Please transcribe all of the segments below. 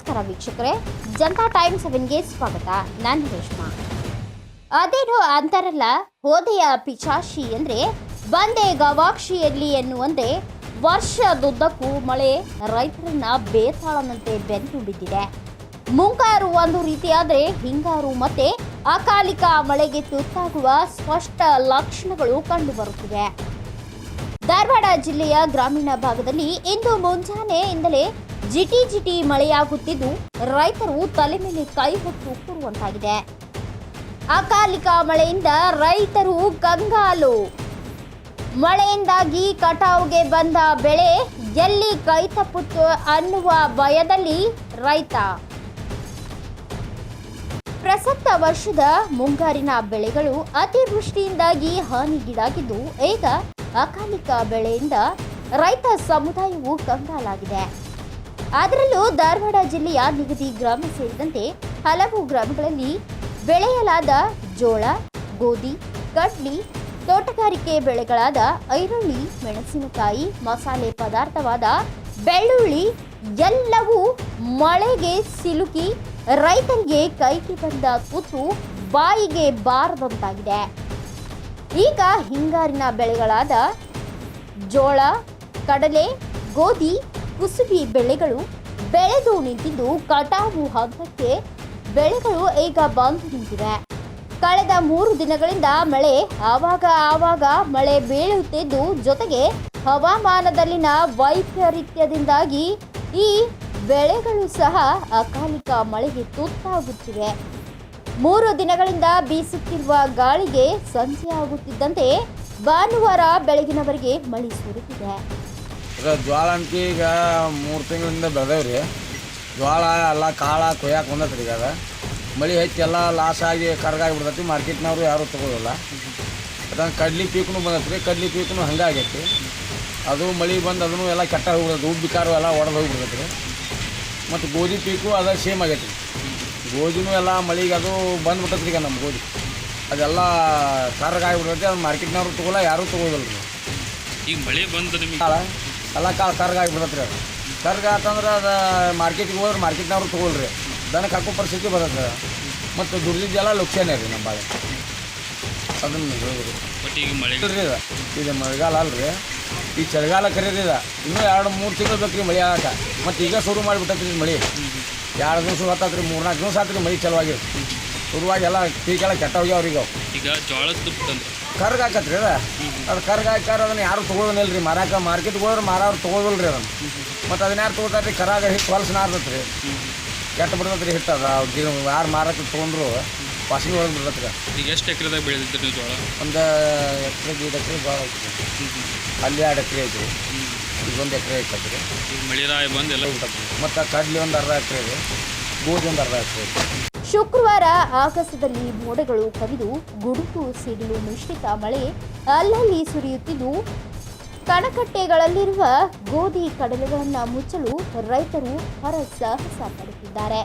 ನಮಸ್ಕಾರ ವೀಕ್ಷಕರೇ. ಜನತಾ ಟೈಮ್ ಸೆವೆನ್ಗೆ ಸ್ವಾಗತ. ನಾನು ರೇಷ್ಮಾ. ಅದೇನು ಅಂತಾರಲ್ಲ, ಹೋದೆಯ ಪಿಚಾಶಿ ಅಂದ್ರೆ ಬಂದೆ ಗವಾಕ್ಷಿಯಲ್ಲಿ ಎನ್ನುವಂತೆ ವರ್ಷದುದ್ದಕ್ಕೂ ಮಳೆ ರೈತರನ್ನ ಬೇತಾಳನಂತೆ ಬೆನ್ನು ಬಿದ್ದಿದೆ. ಮುಂಗಾರು ಒಂದು ರೀತಿಯಾದರೆ ಹಿಂಗಾರು ಮತ್ತೆ ಅಕಾಲಿಕ ಮಳೆಗೆ ತುತ್ತಾಗುವ ಸ್ಪಷ್ಟ ಲಕ್ಷಣಗಳು ಕಂಡುಬರುತ್ತಿವೆ. ಧಾರವಾಡ ಜಿಲ್ಲೆಯ ಗ್ರಾಮೀಣ ಭಾಗದಲ್ಲಿ ಇಂದು ಮುಂಜಾನೆಯಿಂದಲೇ ಜಿಟಿ ಜಿಟಿ ಮಳೆಯಾಗುತ್ತಿದ್ದು ರೈತರು ತಲೆ ಮೇಲೆ ಕೈ ಹೊತ್ತು ಕೂರುವಂತಾಗಿದೆ. ಅಕಾಲಿಕ ಮಳೆಯಿಂದ ರೈತರು ಕಂಗಾಲು. ಮಳೆಯಿಂದಾಗಿ ಕಟಾವುಗೆ ಬಂದ ಬೆಳೆ ಎಲ್ಲಿ ಕೈ ತಪ್ಪುತ್ತು ಅನ್ನುವ ಭಯದಲ್ಲಿ ರೈತ. ಪ್ರಸಕ್ತ ವರ್ಷದ ಮುಂಗಾರಿನ ಬೆಳೆಗಳು ಅತಿವೃಷ್ಟಿಯಿಂದಾಗಿ ಹಾನಿಗೀಡಾಗಿದ್ದು, ಈಗ ಅಕಾಲಿಕ ಬೆಳೆಯಿಂದ ರೈತ ಸಮುದಾಯವು ಕಂಗಾಲಾಗಿದೆ. ಅದರಲ್ಲೂ ಧಾರವಾಡ ಜಿಲ್ಲೆಯ ನಿಗದಿ ಗ್ರಾಮ ಸೇರಿದಂತೆ ಹಲವು ಗ್ರಾಮಗಳಲ್ಲಿ ಬೆಳೆಯಲಾದ ಜೋಳ, ಗೋಧಿ, ಕಡ್ಲಿ, ತೋಟಗಾರಿಕೆ ಬೆಳೆಗಳಾದ ಐರುಳ್ಳಿ, ಮೆಣಸಿನಕಾಯಿ, ಮಸಾಲೆ ಪದಾರ್ಥವಾದ ಬೆಳ್ಳುಳ್ಳಿ ಎಲ್ಲವೂ ಮಳೆಗೆ ಸಿಲುಕಿ ರೈತರಿಗೆ ಕೈಗೆ ಬಂದ ಕೂತು ಬಾಯಿಗೆ ಬಾರದಂತಾಗಿದೆ. ಈಗ ಹಿಂಗಾರಿನ ಬೆಳೆಗಳಾದ ಜೋಳ, ಕಡಲೆ, ಗೋಧಿ ಕುಸುಬಿ ಬೆಳೆಗಳು ಬೆಳೆದು ನಿಂತಿದ್ದು ಕಟಾವು ಹಂತಕ್ಕೆ ಬೆಳೆಗಳು ಈಗ ಬಂದು ನಿಂತಿವೆ. ಕಳೆದ ಮೂರು ದಿನಗಳಿಂದ ಮಳೆ ಆವಾಗ ಆವಾಗ ಮಳೆ ಬೀಳುತ್ತಿದ್ದು, ಜೊತೆಗೆ ಹವಾಮಾನದಲ್ಲಿನ ವೈಪರೀತ್ಯದಿಂದಾಗಿ ಈ ಬೆಳೆಗಳು ಸಹ ಅಕಾಲಿಕ ಮಳೆಗೆ ತುತ್ತಾಗುತ್ತಿವೆ. ಮೂರು ದಿನಗಳಿಂದ ಬೀಸುತ್ತಿರುವ ಗಾಳಿಗೆ ಸಂಜೆ ಆಗುತ್ತಿದ್ದಂತೆ ಭಾನುವಾರ ಬೆಳಗಿನವರೆಗೆ ಮಳೆ ಸುರಿದಿದೆ. ಈಗ ಜ್ವಾಳ ಅಂತ ಈಗ ಮೂರು ತಿಂಗಳಿಂದ ಬೆಳೆದೇವ್ರಿ. ಜ್ವಾಳ ಎಲ್ಲ ಕಾಳ ಕೊಯ್ಯಾಕೆ ಬಂದತ್ರಿ ಈಗ ಅದು. ಮಳೆ ಹೆಚ್ಚು ಎಲ್ಲ ಲಾಸ್ ಆಗಿ ಕರ್ಗಾಗಿ ಬಿಡ್ತೈತಿ ಮಾರ್ಕೆಟ್ನವರು ಯಾರೂ ತೊಗೊಳ್ಳಲ್ಲ ಅದನ್ನು ಕಡ್ಲಿ ಪೀಕ್ನು ರೀ ಕಡ್ಲಿ ಪೀಕ್ನು ಹಂಗೆ ಆಗೈತಿ ಅದು ಮಳೆ ಬಂದು ಅದನ್ನು ಎಲ್ಲ ಕೆಟ್ಟ ಹೋಗ್ಬಿಡುತ್ತೆ ಉಬ್ಬಿ ಕಾರು ಎಲ್ಲ ಒಡೆದು ರೀ ಮತ್ತು ಗೋಧಿ ಪೀಕು ಅದು ಸೇಮ್ ಆಗೈತಿ ಗೋಧಿನೂ ಎಲ್ಲ ಮಳೆಗೆ ಅದು ಬಂದ್ಬಿಟ್ಟತ್ರಿ ಈಗ ನಮ್ಮ ಗೋಧಿ. ಅದೆಲ್ಲ ಕರ್ಗಾಗಿಬಿಡ್ತೈತಿ ಅದು ಮಾರ್ಕೆಟ್ನವ್ರು ತೊಗೊಲ್ಲ ಯಾರೂ ತೊಗೊಳ್ಳಲ್ಲ ರೀ ಈಗ ಮಳೆ ಬಂದು ನಿಮಗೆ ಎಲ್ಲ ಕಾಳು ಕರ್ಗಾಗಿಬಿಡ್ತೈತೆ ರೀ ಅದು. ಕರ್ಗ ಆತಂದ್ರೆ ಅದು ಮಾರ್ಕೆಟಿಗೆ ಹೋದ್ರೆ ಮಾರ್ಕೆಟ್ನವ್ರು ತೊಗೊಳ್ರಿ. ದನಕ್ಕೆ ಹಾಕೋ ಪರಿಸ್ಥಿತಿ ಬರುತ್ತೆ. ಮತ್ತು ದುಡ್ದಿದ್ದೆಲ್ಲ ಲುಕ್ಷಾನೇ ರೀ ನಮ್ಮ ಬಾಳೆ. ಅದನ್ನು ಹೇಳಿದ್ರು ಬಟ್ ಈಗ ಮಳೆ ಇಲ್ರಿ ಇದು. ಇದು ಮಳೆಗಾಲ ಅಲ್ರಿ. ಈ ಚಳಿಗಾಲ ಕರೀರಿ ಇದು. ಇನ್ನೂ ಎರಡು ಮೂರು ತಿಂಗಳು ಬೇಕು ರೀ ಮಳೆ ಆಗಕ್ಕೆ ಮತ್ತು ಈಗ ಶುರು ಮಾಡಿಬಿಟ್ಟತ್ರಿ ಮಳೆ. ಎರಡು ದಿವಸ ಹೊತ್ತಾತ್ರಿ ಮೂರು ನಾಲ್ಕು ದಿವಸ ಆತ್ರಿ ಮಳೆ ಚಲುವಾಗಿ ಶುರುವಾಗಿ ಎಲ್ಲ ಪೀಕೆಲ್ಲ ಕೆಟ್ಟ ಹೋಗ್ಯಾವ್ರಿ ಈಗ ಈಗ ಜೋಳದ ತಂದ್ರೆ. ಕರ್ಗ ಹಾಕತ್ರಿ ಅದ? ಅದು ಕರ್ಗ ಹಾಕಾರ ಅದನ್ನ ಯಾರು ತೊಗೊಳೋದಿಲ್ಲ ರೀ ಮಾರಾಕ ಮಾರ್ಕೆಟ್ಗೆ ಹೋದ್ರೆ ಮಾರಾವ್ರು ತೊಗೊಳೋದಿಲ್ಲ ರೀ ಅದನ್ನ. ಮತ್ತು ಅದನ್ನ ಯಾರು ತೊಗೊಳ್ತಾರೆ ರೀ ಕರಾಗ ಹಿಟ್ಟು ಹೊಲಸು ನಾರ್ತೈತೆ ರೀ ಕೆಟ್ಟ ಬಿಡ್ತೈತೆ ರೀ ಹಿಟ್ಟು ಅದು ಯಾರು ಮಾರಕ್ಕೆ ತೊಗೊಂಡ್ರು ವಾಸನೆ ಒಳಗೆ ಬಿಡ್ತೈತೆ ರೀ ಈಗ ಎಷ್ಟು ಎಕರೆದಾಗ ಬೆಳೆದಿದ್ರಿ ನೀವು ಜೋಳ? ಒಂದು ಎಕರೆ ಐದು ಎಕರೆ ಭಾಳ ಐತಿ ಅಲ್ಲಿ ಎರಡು ಎಕರೆ ಐತಿ ಈಗ ಒಂದು ಎಕರೆ ಐತತ್ರಿ. ಈಗ ಮಳೆ ರಾಯ ಬಂದು ಎಲ್ಲ ಮತ್ತು ಕಡ್ಲಿ ಒಂದು ಅರ್ಧ ಎಕರೆ ಇದೆ ಶುಕ್ರವಾರ ಆಕಾಶದಲ್ಲಿ ಮೋಡಗಳು ಕವಿದು ಗುಡುಗು ಸಿಡಿಲು ಮಿಶ್ರಿತ ಮಳೆ ಅಲ್ಲಲ್ಲಿ ಸುರಿಯುತ್ತಿದ್ದು, ಕಣಕಟ್ಟೆಗಳಲ್ಲಿರುವ ಗೋಧಿ ಕಡಲೆಗಳನ್ನು ಮುಚ್ಚಲು ರೈತರು ಹರಸಾಹಸ ಪಡುತ್ತಿದ್ದಾರೆ.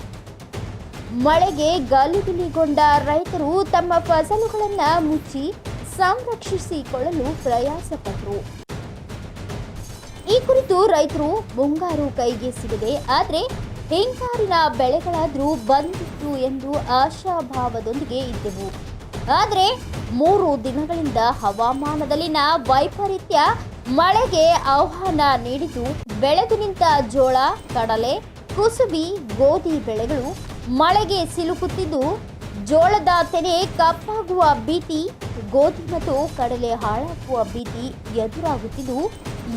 ಮಳೆಗೆ ಗಲಿಬಿಲಿಗೊಂಡ ರೈತರು ತಮ್ಮ ಫಸಲುಗಳನ್ನು ಮುಚ್ಚಿ ಸಂರಕ್ಷಿಸಿಕೊಳ್ಳಲು ಪ್ರಯಾಸಪಟ್ಟರು ಈ ಕುರಿತು ರೈತರು ಮುಂಗಾರು ಕೈಗೆ ಸಿಗದೆ, ಆದರೆ ಹಿಂಗಾರಿನ ಬೆಳೆಗಳಾದರೂ ಬಂದಿತ್ತು ಎಂದು ಆಶಾಭಾವದೊಂದಿಗೆ ಇದ್ದೆವು. ಆದರೆ ಮೂರು ದಿನಗಳಿಂದ ಹವಾಮಾನದಲ್ಲಿನ ವೈಪರೀತ್ಯ ಮಳೆಗೆ ಆಹ್ವಾನ ನೀಡಿದ್ದು ಬೆಳೆದು ನಿಂತ ಜೋಳ, ಕಡಲೆ, ಕುಸುಬಿ, ಗೋಧಿ ಬೆಳೆಗಳು ಮಳೆಗೆ ಸಿಲುಕುತ್ತಿದ್ದು ಜೋಳದ ತೆನೆ ಕಪ್ಪಾಗುವ ಭೀತಿ, ಗೋಧಿ ಮತ್ತು ಕಡಲೆ ಹಾಳಾಗುವ ಭೀತಿ ಎದುರಾಗುತ್ತಿದ್ದು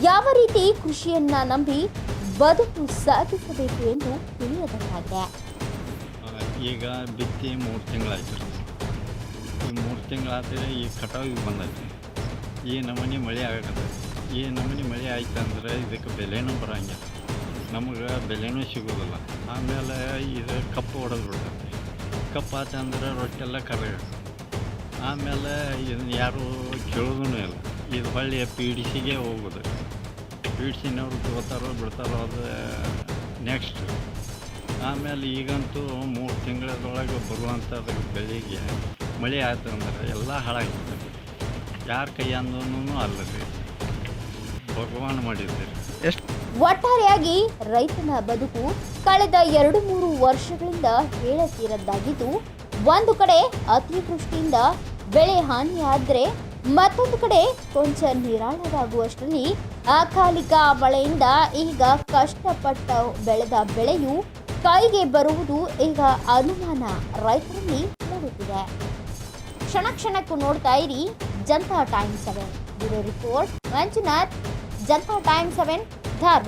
ಯಾವ ರೀತಿ ಕೃಷಿಯನ್ನ ನಂಬಿ ಬದುಕು ಸಾಗಿಸಬೇಕು ಎಂದು ತಿಳಿಯಬೇಕಾಗಿದೆ ಆ, ಈಗ ಬಿತ್ತಿ ಮೂರು ತಿಂಗಳಾಯ್ತು ಈ ಮೂರು ತಿಂಗಳಾದರೆ ಈ ಕಟಾವಿಗೆ ಬಂದೈತಿ. ಈ ನಮೂನಿ ಮಳೆ ಆಗತ್ತೆ ಈ ನಮೂನಿ ಮಳೆ ಆಯ್ತು ಅಂದ್ರೆ ಇದಕ್ಕೆ ಬೆಲೆನೂ ಬರೋಂಗಿಲ್ಲ. ನಮಗೆ ಬೆಲೆನೂ ಸಿಗೋದಿಲ್ಲ. ಆಮೇಲೆ ಇದು ಕಪ್ಪು ಹೊಡೆದು ಬಿಡ್ತೈತಿ. ಕಪ್ಪು ಆತಂದ್ರೆ ರೊಟ್ಟೆಲ್ಲ ಕರಗ ಆಮೇಲೆ ಇದನ್ನ ಯಾರೂ ಕೇಳೋದೂ ಇಲ್ಲ. ಇದು ಹೊಳ್ಳಿ ಪಿ ಡಿ ಸಿಗೆ ಹೋಗೋದು. ಪಿ ಡಿ ಸಿನವ್ರು ತಗೋತಾರೋ ಬಿಡ್ತಾರೋ ಅದು ನೆಕ್ಸ್ಟ್ ಆಮೇಲೆ ಈಗಂತೂ ಮೂರು ತಿಂಗಳದೊಳಗೆ ಬರುವಂಥದ್ದು ಬೆಳೆಗೆ ಮಳೆ ಆಯ್ತು ಅಂದ್ರೆ ಎಲ್ಲ ಹಾಳಾಗ್ತದೆ. ಯಾರ ಕೈ ಅಂದೂ ಅಲ್ಲ ರೀ ಭಗವಾನ್ ಮಾಡಿದ್ದೀರಿ. ಒಟ್ಟಾರೆಯಾಗಿ ರೈತನ ಬದುಕು ಕಳೆದ ಎರಡು ಮೂರು ವರ್ಷಗಳಿಂದ ಹೇಳತೀರದ್ದಾಗಿದ್ದು, ಒಂದು ಕಡೆ ಅತಿವೃಷ್ಟಿಯಿಂದ ಬೆಳೆ ಹಾನಿಯಾದರೆ ಮತ್ತೊಂದು ಕಡೆ ಕೊಂಚ ನಿರಾಳವಾಗುವಷ್ಟರಲ್ಲಿ ಅಕಾಲಿಕ ಮಳೆಯಿಂದ ಈಗ ಕಷ್ಟಪಟ್ಟ ಬೆಳೆದ ಬೆಳೆಯು ಕೈಗೆ ಬರುವುದು ಈಗ ಅನುಮಾನ. ರೈತರಲ್ಲಿ ಮೂಡುತ್ತಿದೆ. ಕ್ಷಣ ಕ್ಷಣಕ್ಕೂ ನೋಡ್ತಾ ಇರಿ Janata time seven. Bureau report, Manjunath, Janata time seven, Dharwad.